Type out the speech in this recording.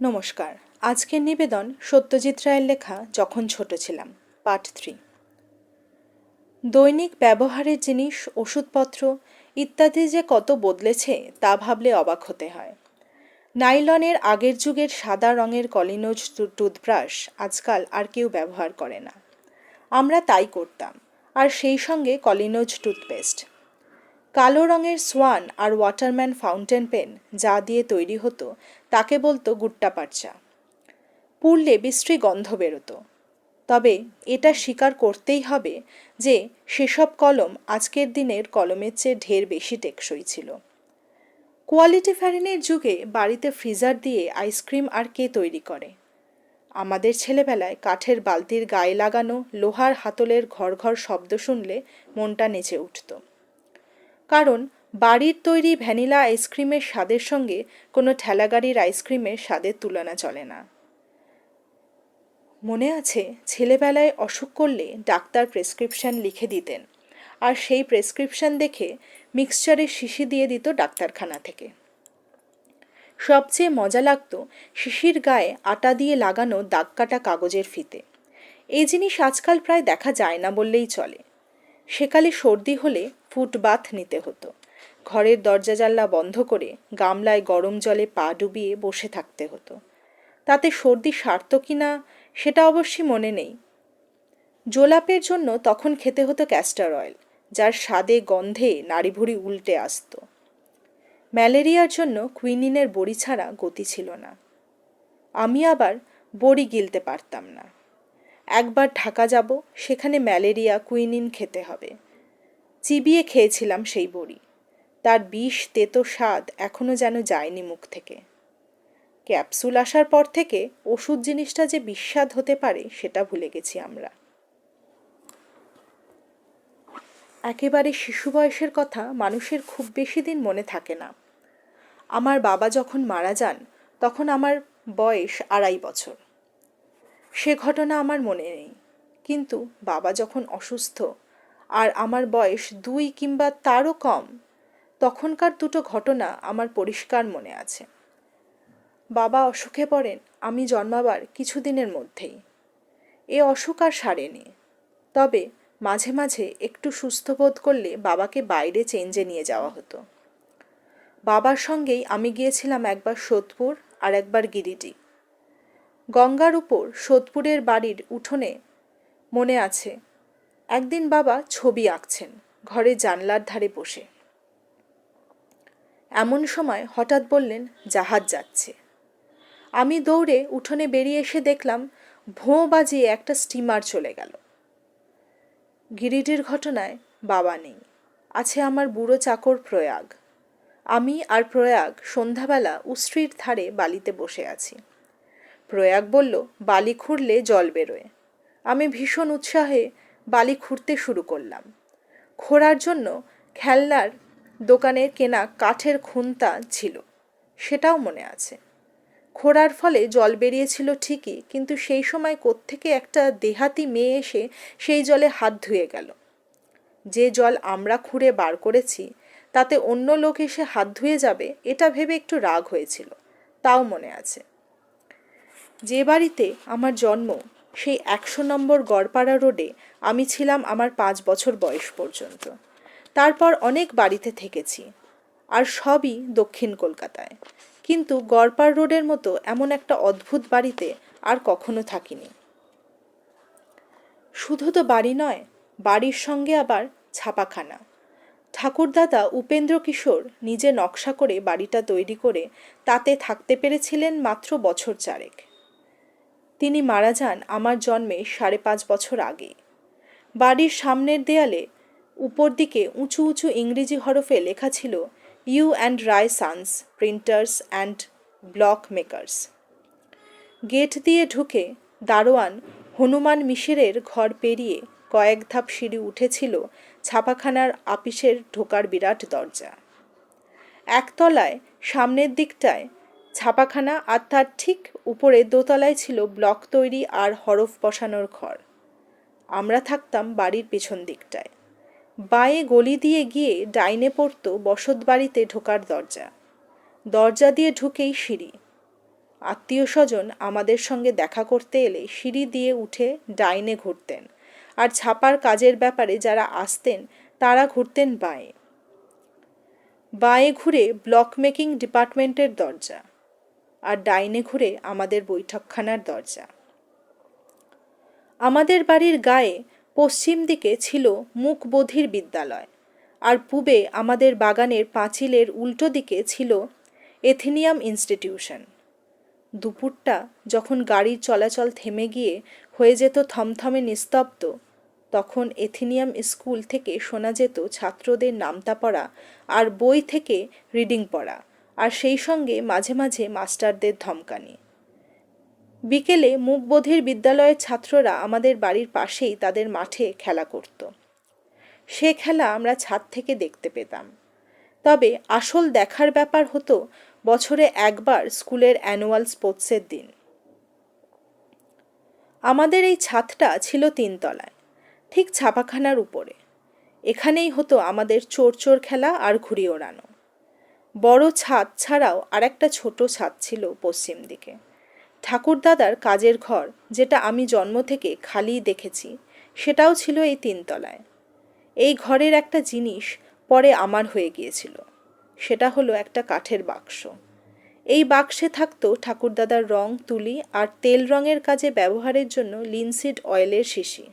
নমস্কার। আজকের নিবেদন সত্যজিৎ রায়ের লেখা যখন ছোট ছিলাম পার্ট থ্রি। দৈনিক ব্যবহারের জিনিস ওষুধপত্র ইত্যাদি যে কত বদলেছে, তা ভাবলে অবাক হতে হয়। নাইলনের আগের যুগের সাদা রঙের কলিনোজ টুথব্রাশ আজকাল আর কেউ ব্যবহার করে না। আমরা তাই করতাম, আর সেই সঙ্গে কলিনোজ টুথপেস্ট। কালো রঙের সোয়ান আর ওয়াটারম্যান ফাউন্টেন পেন যা দিয়ে তৈরি হতো, তাকে বলতো গুট্টা পারচা পুড়লে বিশ্রী গন্ধ বেরোতো। তবে এটা স্বীকার করতেই হবে যে সেসব কলম আজকের দিনের কলমের চেয়ে ঢের বেশি টেকসই ছিল। কোয়ালিটি ফ্যারিনের যুগে বাড়িতে ফ্রিজার দিয়ে আইসক্রিম আর কে তৈরি করে? আমাদের ছেলেবেলায় কাঠের বালতির গায়ে লাগানো লোহার হাতলের ঘর ঘর শব্দ শুনলে মনটা নেচে উঠত। কারণ বাড়ির তৈরি ভ্যানিলা আইসক্রিমের স্বাদের সঙ্গে কোনো ঠেলাগাড়ির আইসক্রিমের স্বাদের তুলনা চলে না। মনে আছে, ছেলেবেলায় অসুখ করলে ডাক্তার প্রেসক্রিপশন লিখে দিতেন আর সেই প্রেসক্রিপশন দেখে মিক্সচারের শিশি দিয়ে দিত ডাক্তারখানা থেকে। সবচেয়ে মজা লাগতো শিশির গায়ে আটা দিয়ে লাগানো দাগ কাটা কাগজের ফিতে। এই জিনিস আজকাল প্রায় দেখা যায় না বললেই চলে। সেকালে সর্দি হলে ফুটবাথ নিতে হতো। ঘরের দরজা জানলা বন্ধ করে গামলায় গরম জলে পা ডুবিয়ে বসে থাকতে হতো। তাতে সর্দি সারত কি না, সেটা অবশ্যই মনে নেই। জোলাপের জন্য তখন খেতে হতো ক্যাস্টার অয়েল, যার স্বাদে গন্ধে নাড়িভুড়ি উল্টে আসত। ম্যালেরিয়ার জন্য কুইনিনের বড়ি ছাড়া গতি ছিল না। আমি আবার বড়ি গিলতে পারতাম না। একবার ঢাকা যাব, সেখানে ম্যালেরিয়া, কুইনিন খেতে হবে। চিবিয়ে খেয়েছিলাম সেই বড়ি। তার বিষ, তেতো স্বাদ এখনও যেন যায়নি মুখ থেকে। ক্যাপসুল আসার পর থেকে ওষুধ জিনিসটা যে বিস্বাদ হতে পারে, সেটা ভুলে গেছি আমরা। একেবারে শিশু বয়সের কথা মানুষের খুব বেশি দিন মনে থাকে না। আমার বাবা যখন মারা যান, তখন আমার বয়স আড়াই বছর। সে ঘটনা আমার মনে নেই। কিন্তু বাবা যখন অসুস্থ আর আমার বয়স দুই কিংবা তারও কম, তখনকার দুটো ঘটনা আমার পরিষ্কার মনে আছে। বাবা অসুখে পড়েন, আমি জন্মাবার কিছুদিনের মধ্যেই। এ অসুখ আর সারেনি। তবে মাঝে মাঝে একটু সুস্থ বোধ করলে বাবাকে বাইরে চেঞ্জে নিয়ে যাওয়া হতো। বাবার সঙ্গেই আমি গিয়েছিলাম একবার সোদপুর আর একবার গিরিটি গঙ্গার উপর সোদপুরের বাড়ির উঠোনে মনে আছে, একদিন বাবা ছবি আঁকছেন, ঘরে জানলার ধারে বসে। এমন সময় হঠাৎ বললেন, জাহাজ যাচ্ছে। আমি দৌড়ে উঠোনে বেরিয়ে এসে দেখলাম ভোঁ বাজিয়ে একটা স্টিমার চলে গেল। গিরিডির ঘটনায় বাবা নেই, আছে আমার বুড়ো চাকর প্রয়াগ। আমি আর প্রয়াগ সন্ধ্যাবেলা উস্ট্রির ধারে বালিতে বসে আছি। প্রয়াগ বলল, বালি খুঁড়লে জল বেরোয়। আমি ভীষণ উৎসাহে বালি খুঁড়তে শুরু করলাম। খোঁড়ার জন্য খেলনার দোকানের কেনা কাঠের খুন্তা ছিল, সেটাও মনে আছে। খোঁড়ার ফলে জল বেরিয়েছিল ঠিকই, কিন্তু সেই সময় কোত্থেকে একটা দেহাতি মেয়ে এসে সেই জলে হাত ধুয়ে গেল। যে জল আমরা খুঁড়ে বার করেছি, তাতে অন্য লোক এসে হাত ধুয়ে যাবে, এটা ভেবে একটু রাগ হয়েছিল, তাও মনে আছে। যে বাড়িতে আমার জন্ম, সেই একশো নম্বর গড়পাড়া রোডে আমি ছিলাম আমার পাঁচ বছর বয়স পর্যন্ত। তারপর অনেক বাড়িতে থেকেছি, আর সবই দক্ষিণ কলকাতায়। কিন্তু গড়পাড় রোডের মতো এমন একটা অদ্ভুত বাড়িতে আর কখনো থাকিনি। শুধু তো বাড়ি নয়, বাড়ির সঙ্গে আবার ছাপাখানা। ঠাকুরদাদা উপেন্দ্র কিশোর নিজে নকশা করে বাড়িটা তৈরি করে তাতে থাকতে পেরেছিলেন মাত্র বছর চারেক। তিনি মারা যান আমার জন্মে সাড়ে পাঁচ বছর আগে। বাড়ির সামনের দেয়ালে উপর দিকে উঁচু উঁচু ইংরেজি হরফে লেখা ছিল U and Ray sons printers and block makers gate দিয়ে ঢুকে দারোয়ান হনুমান মিশিরের ঘর পেরিয়ে কয়েক ধাপ সিঁড়ি উঠেছিল ছাপাখানার আপিসের ঢোকার বিরাট দরজা। একতলায় সামনের দিকটায় ছাপাখানা আর তার ঠিক উপরে দোতলায় ছিল ব্লক তৈরি আর হরফ বসানোর ঘর। আমরা থাকতাম বাড়ির পেছন দিকটায়। বাঁয়ে গলি দিয়ে গিয়ে ডাইনে পড়ত বসত বাড়িতে ঢোকার দরজা। দরজা দিয়ে ঢুকেই সিঁড়ি। আত্মীয় স্বজন আমাদের সঙ্গে দেখা করতে এলে সিঁড়ি দিয়ে উঠে ডাইনে ঘুরতেন। আর ছাপার কাজের ব্যাপারে যারা আসতেন, তারা ঘুরতেন বাঁয়ে। বাঁয়ে ঘুরে ব্লক মেকিং ডিপার্টমেন্টের দরজা। আর ডাইনে ঘুরে আমাদের বৈঠকখানার দরজা। আমাদের বাড়ির গায়ে পশ্চিম দিকে ছিল মুখবোধির বিদ্যালয়, আর পূবে আমাদের বাগানের পাঁচিলের উল্টো দিকে ছিল এথিনিয়াম ইনস্টিটিউশন। দুপুরটা যখন গাড়ির চলাচল থেমে গিয়ে হয়ে যেত থমথমে নিস্তব্ধ, তখন এথিনিয়াম স্কুল থেকে শোনা যেত ছাত্রদের নামতা পড়া আর বই থেকে রিডিং পড়া। আর সেই সঙ্গে মাঝে মাঝে মাস্টারদের ধমকানি। বিকেলে মুখবোধির বিদ্যালয়ের ছাত্ররা আমাদের বাড়ির পাশেই তাদের মাঠে খেলা করত। সে খেলা আমরা ছাদ থেকে দেখতে পেতাম। তবে আসল দেখার ব্যাপার হতো বছরে একবার স্কুলের অ্যানুয়াল স্পোর্টসের দিন। আমাদের এই ছাদটা ছিল তিনতলায়, ঠিক ছাপাখানার উপরে। এখানেই হতো আমাদের চোর চোর খেলা আর ঘুড়ি ওড়ানো। বড় ছাদ ছাড়াও আরেকটা ছোট ছাদ ছিল পশ্চিম দিকে। ঠাকুরদাদার কাজের ঘর, যেটা আমি জন্ম থেকে খালি দেখেছি, সেটাও ছিল এই তিনতলায়। এই ঘরের একটা জিনিস পরে আমার হয়ে গিয়েছিল, সেটা হলো একটা কাঠের বাক্স। এই বাক্সে থাকতো ঠাকুরদাদার রং, তুলি আর তেল রঙের কাজে ব্যবহারের জন্য লিনসিড অয়েলের শিশি।